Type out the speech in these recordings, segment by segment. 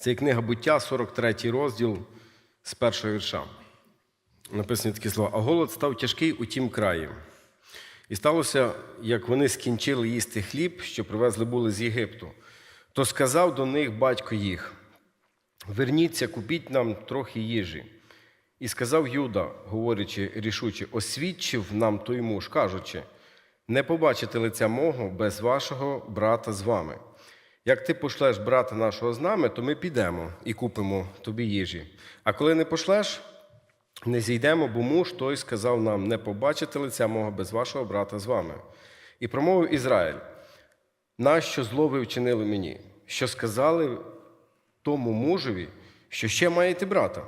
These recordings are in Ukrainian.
Це є книга буття, 43 розділ з першого вірша. Написані такі слова. А голод став тяжкий у тім краї. І сталося, як вони скінчили їсти хліб, що привезли були з Єгипту, то сказав до них батько їх: Верніться, купіть нам трохи їжі. І сказав Юда, говорячи рішуче, освідчив нам той муж, кажучи, не побачите лиця мого без вашого брата з вами. Як ти пошлеш брата нашого з нами, то ми підемо і купимо тобі їжі. А коли не пошлеш, не зійдемо, бо муж той сказав нам: не побачите лиця мого без вашого брата з вами. І промовив Ізраїль: нащо зло ви вчинили мені? Що сказали тому мужеві, що ще маєте брата?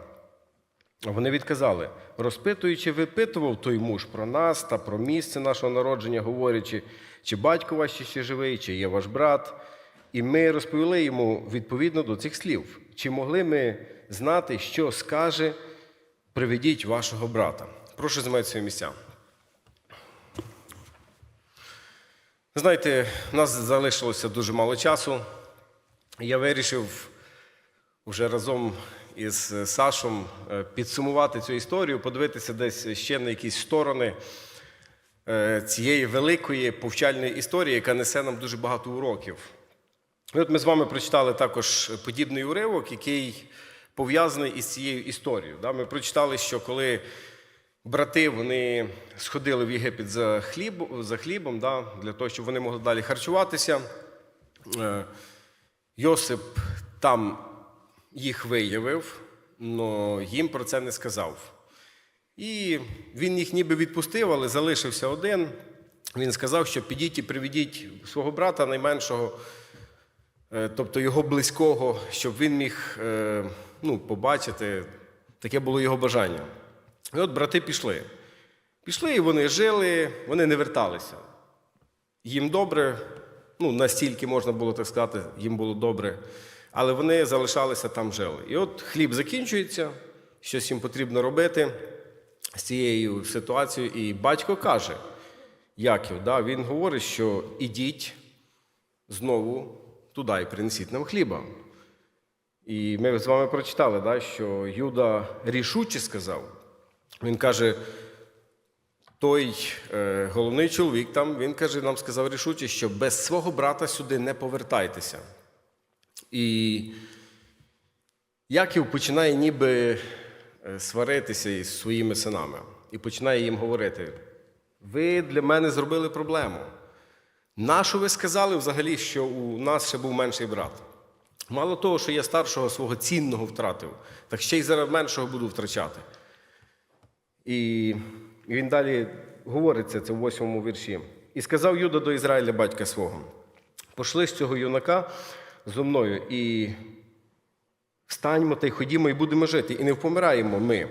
Вони відказали, розпитуючи, випитував той муж про нас та про місце нашого народження, говорячи, чи батько ваш ще живий, чи є ваш брат. І ми розповіли йому відповідно до цих слів, чи могли ми знати, що скаже, приведіть вашого брата. Прошу займати свої місця. Знаєте, у нас залишилося дуже мало часу. Я вирішив вже разом із Сашом е, підсумувати цю історію, подивитися десь ще на якісь сторони е, цієї великої повчальної історії, яка несе нам дуже багато уроків. От ми з вами прочитали також подібний уривок, який пов'язаний із цією історією. Ми прочитали, що коли брати вони сходили в Єгипет за, хліб, за хлібом, для того, щоб вони могли далі харчуватися, е, Йосип там їх виявив, але їм про це не сказав. І він їх ніби відпустив, але залишився один. Він сказав, що підіть і приведіть свого брата найменшого, тобто його близького, щоб він міг е, ну, побачити. Таке було його бажання. І от брати пішли. Пішли, і вони жили, вони не верталися. Їм добре, ну, настільки можна було так сказати, їм було добре, але вони залишалися там жили. І от хліб закінчується, щось їм потрібно робити з цією ситуацією. І батько каже, Яків, да, він говорить, що ідіть знову туди і принесіть нам хліба. І ми з вами прочитали, да, що Юда рішуче сказав. Він каже, той е, головний чоловік там, він каже, нам сказав рішуче, що без свого брата сюди не повертайтеся. І Яків починає ніби е, сваритися із своїми синами і починає їм говорити: ви для мене зробили проблему. Нащо ви сказали взагалі, що у нас ще був менший брат? Мало того, що я старшого свого цінного втратив, так ще й зараз меншого буду втрачати. І він далі говориться це в восьмому вірші. І сказав Юда до Ізраїля батька свого: пошли з цього юнака зо мною і встаньмо та й ходімо, і будемо жити, і не впомираємо ми.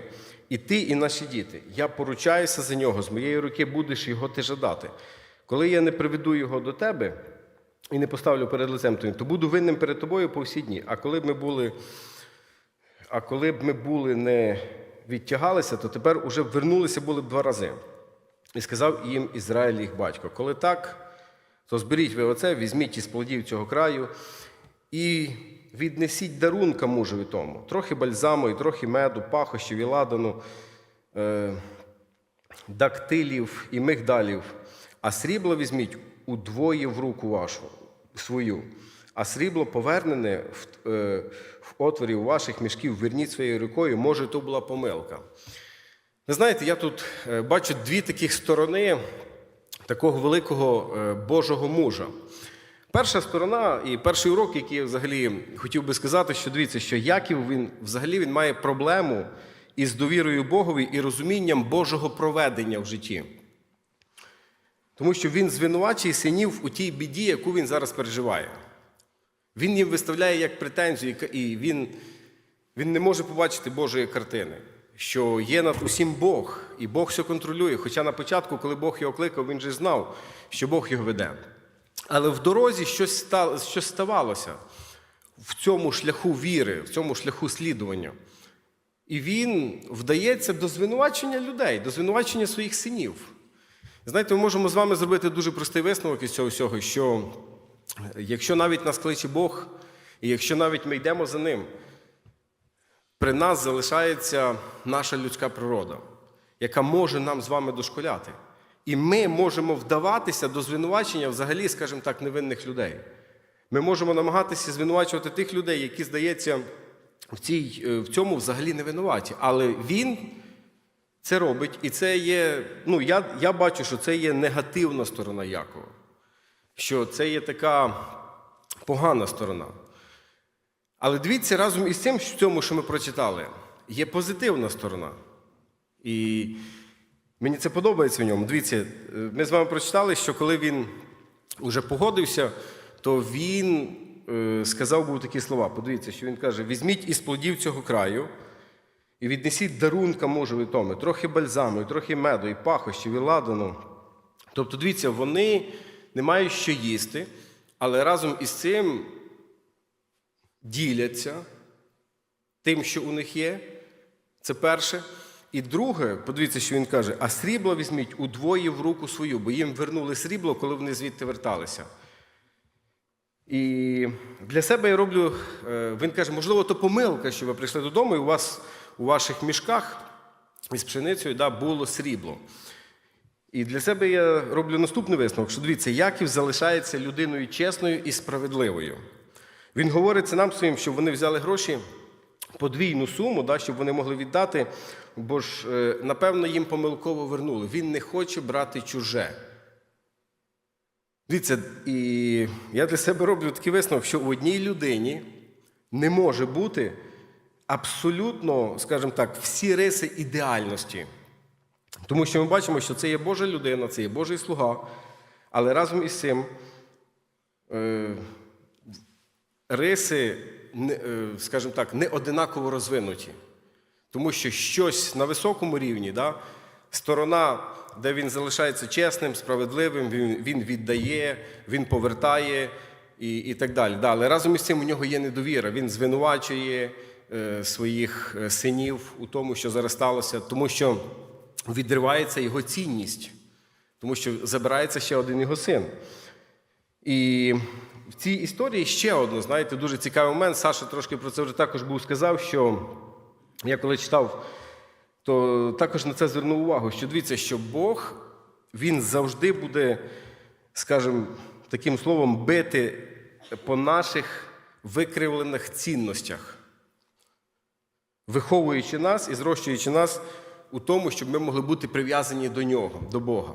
І ти, і наші діти. Я поручаюся за нього, з моєї руки будеш його ти жадати. Коли я не приведу його до тебе і не поставлю перед лицем твоїм, то буду винним перед тобою по всі дні. А коли б ми були, а коли б ми були не відтягалися, то тепер уже вернулися були б два рази. І сказав їм Ізраїль їх батько: коли так, то зберіть ви оце, візьміть із плодів цього краю і віднесіть дарунка мужеві тому, трохи бальзаму, і трохи меду, пахощів і ладану, е, дактилів і мигдалів, срібло візьміть удвоє в руку вашу свою, а срібло повернене в, е, в отворі у ваших мішків, верніть своєю рукою, може, то була помилка. Ви знаєте, я тут е, бачу дві таких сторони такого великого е, Божого мужа. Перша сторона і перший урок, який я взагалі хотів би сказати, що дивіться, що Яків він взагалі він має проблему із довірою Богові і розумінням Божого проведення в житті. Тому що він звинувачує синів у тій біді, яку він зараз переживає. Він їм виставляє як претензію, і він, він не може побачити Божої картини, що є над усім Бог, і Бог все контролює. Хоча на початку, коли Бог його кликав, він же знав, що Бог його веде. Але в дорозі щось, ставалося в цьому шляху віри, в цьому шляху слідування. І він вдається до звинувачення людей, до звинувачення своїх синів. Знаєте, ми можемо з вами зробити дуже простий висновок із цього всього, що якщо навіть нас кличе Бог, І якщо навіть ми йдемо за ним, при нас залишається наша людська природа, яка може нам з вами дошколяти. І ми можемо вдаватися до звинувачення взагалі, скажімо так, невинних людей. Ми можемо намагатися звинувачувати тих людей, які, здається, в, цій, е, в цьому взагалі не винуваті. Але він це робить, і це є. Ну, я, я бачу, що це є негативна сторона Якова. Що це є така погана сторона. Але дивіться, разом із цим, в цьому, що ми прочитали, є позитивна сторона. І мені це подобається в ньому. Дивіться, ми з вами прочитали, що коли він вже погодився, то він е, сказав був такі слова. Подивіться, що він каже: візьміть із плодів цього краю і віднесіть дарунка можливі томи, трохи бальзаму, і трохи меду, і пахощів, і ладану. Тобто, дивіться, вони не мають що їсти, але разом із цим діляться тим, що у них є. Це перше. І друге, подивіться, що він каже: а срібло візьміть удвоє в руку свою, бо їм вернули срібло, коли вони звідти верталися. І для себе я роблю, е, він каже, можливо, то помилка, що ви прийшли додому, і у вас у ваших мішках із пшеницею да, було срібло. І для себе я роблю наступний висновок, що дивіться, Яків залишається людиною чесною і справедливою. Він говорить це нам своїм, щоб вони взяли гроші подвійну суму, да, щоб вони могли віддати, бо ж, е, напевно, їм помилково вернули. Він не хоче брати чуже. Дивіться, і я для себе роблю такий висновок, що в одній людині не може бути абсолютно, скажімо так, всі риси ідеальності. Тому що ми бачимо, що це є Божа людина, це є Божий слуга, але разом із цим е, риси, е, скажімо так, не одинаково розвинуті. Тому що щось на високому рівні, да, сторона, де він залишається чесним, справедливим, він, він віддає, він повертає і, і так далі. Да, але разом із цим у нього є недовіра. Він звинувачує своїх е, синів у тому, що зараз сталося, тому що відривається його цінність, тому що забирається ще один його син. І в цій історії ще одне, знаєте, дуже цікавий момент. Саша трошки про це вже також був сказав, що я коли читав, то також на це звернув увагу, що дивіться, що Бог він завжди буде, скажімо, таким словом, бити по наших викривлених цінностях, виховуючи нас і зрощуючи нас у тому, щоб ми могли бути прив'язані до нього, до Бога.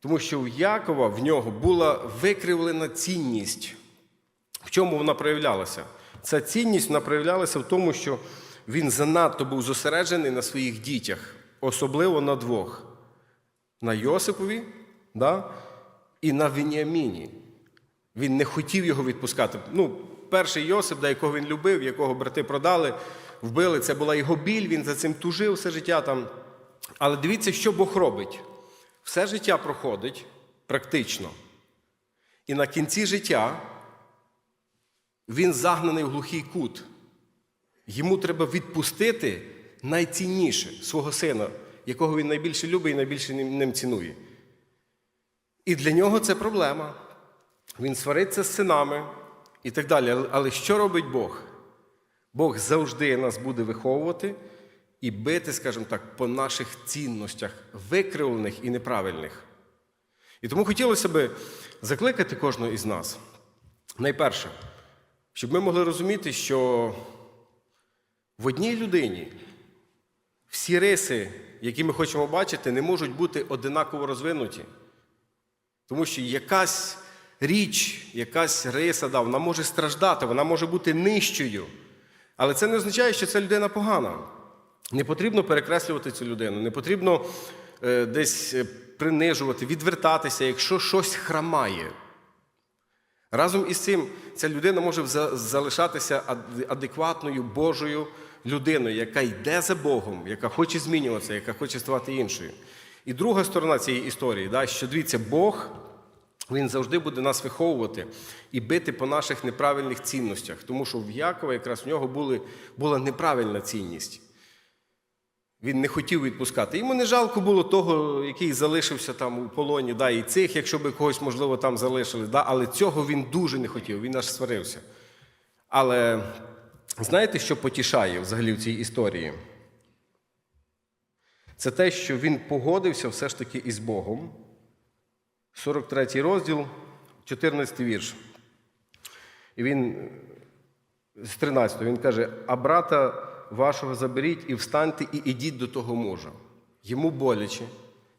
Тому що в Якова в нього була викривлена цінність. В чому вона проявлялася? Ця цінність вона проявлялася в тому, що він занадто був зосереджений на своїх дітях, особливо на двох: на Йосипові да? і на Веніаміні. Він не хотів його відпускати. Ну, перший Йосип, да, якого він любив, якого брати продали, вбили, це була його біль, він за цим тужив все життя там. Але дивіться, що Бог робить. Все життя проходить практично. І на кінці життя він загнаний в глухий кут. Йому треба відпустити найцінніше свого сина, якого він найбільше любить і найбільше ним цінує. І для нього це проблема. Він свариться з синами і так далі. Але що робить Бог? Бог завжди нас буде виховувати і бити, скажімо так, по наших цінностях, викривлених і неправильних. І тому хотілося би закликати кожного із нас. Найперше, щоб ми могли розуміти, що в одній людині всі риси, які ми хочемо бачити, не можуть бути одинаково розвинуті. Тому що якась річ, якась риса, да, вона може страждати, вона може бути нижчою. Але це не означає, що ця людина погана. Не потрібно перекреслювати цю людину, не потрібно е, десь е, принижувати, відвертатися, якщо щось храмає. Разом із цим ця людина може залишатися адекватною Божою людиною, яка йде за Богом, яка хоче змінюватися, яка хоче ставати іншою. І друга сторона цієї історії, що дивіться, Бог він завжди буде нас виховувати і бити по наших неправильних цінностях, тому що в Якова якраз в нього були, була неправильна цінність. Він не хотів відпускати. Йому не жалко було того, який залишився там у полоні, да, і цих, якщо би когось, можливо, там залишили, да, але цього він дуже не хотів, він аж сварився. Але знаєте, що потішає взагалі в цій історії? Це те, що він погодився все ж таки із Богом. 43 розділ, 14 вірш. І він з 13 він каже: А брата вашого заберіть і встаньте, і ідіть до того мужа. Йому боляче,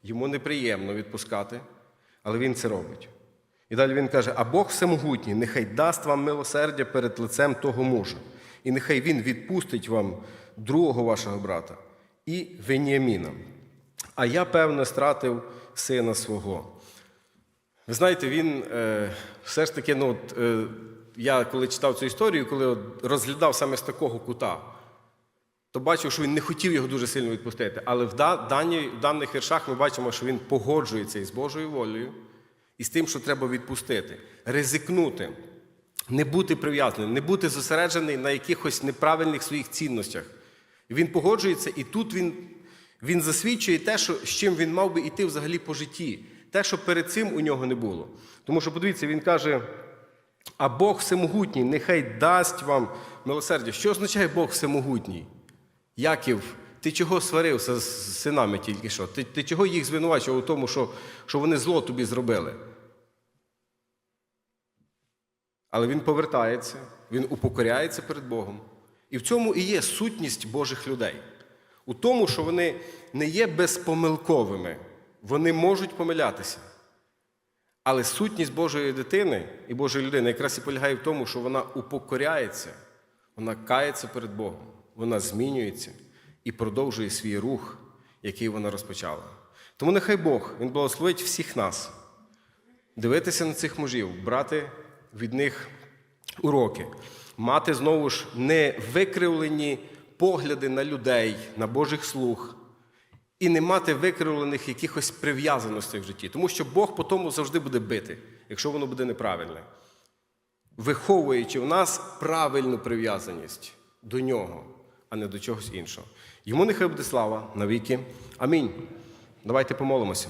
йому неприємно відпускати, але він це робить. І далі він каже: А Бог всемогутній, нехай дасть вам милосердя перед лицем того мужа, і нехай він відпустить вам другого вашого брата і Веніаміна. А я, певно, стратив сина свого. Ви знаєте, він е, все ж таки, ну, от, е, я коли читав цю історію, коли от розглядав саме з такого кута, то бачив, що він не хотів його дуже сильно відпустити. Але в, дані, в даних віршах ми бачимо, що він погоджується із Божою волею і з тим, що треба відпустити, ризикнути, не бути прив'язаним, не бути зосереджений на якихось неправильних своїх цінностях. Він погоджується, і тут він, він засвідчує те, що, з чим він мав би йти взагалі по житті. Те, що перед цим у нього не було. Тому що, подивіться, він каже: а Бог всемогутній, нехай дасть вам милосердя. Що означає Бог всемогутній? Яків, ти чого сварився з синами тільки що? Ти, ти чого їх звинувачував у тому, що, що вони зло тобі зробили? Але він повертається, він упокоряється перед Богом. І в цьому і є сутність Божих людей. У тому, що вони не є безпомилковими, вони можуть помилятися. Але сутність Божої дитини і Божої людини якраз і полягає в тому, що вона упокоряється, вона кається перед Богом, вона змінюється і продовжує свій рух, який вона розпочала. Тому нехай Бог Він благословить всіх нас дивитися на цих мужів, брати від них уроки, мати знову ж не викривлені погляди на людей, на Божих слуг, і не мати викривлених якихось прив'язаностей в житті. Тому що Бог по тому завжди буде бити, якщо воно буде неправильне. Виховуючи в нас правильну прив'язаність до нього, а не до чогось іншого. Йому нехай буде слава навіки. Амінь. Давайте помолимося.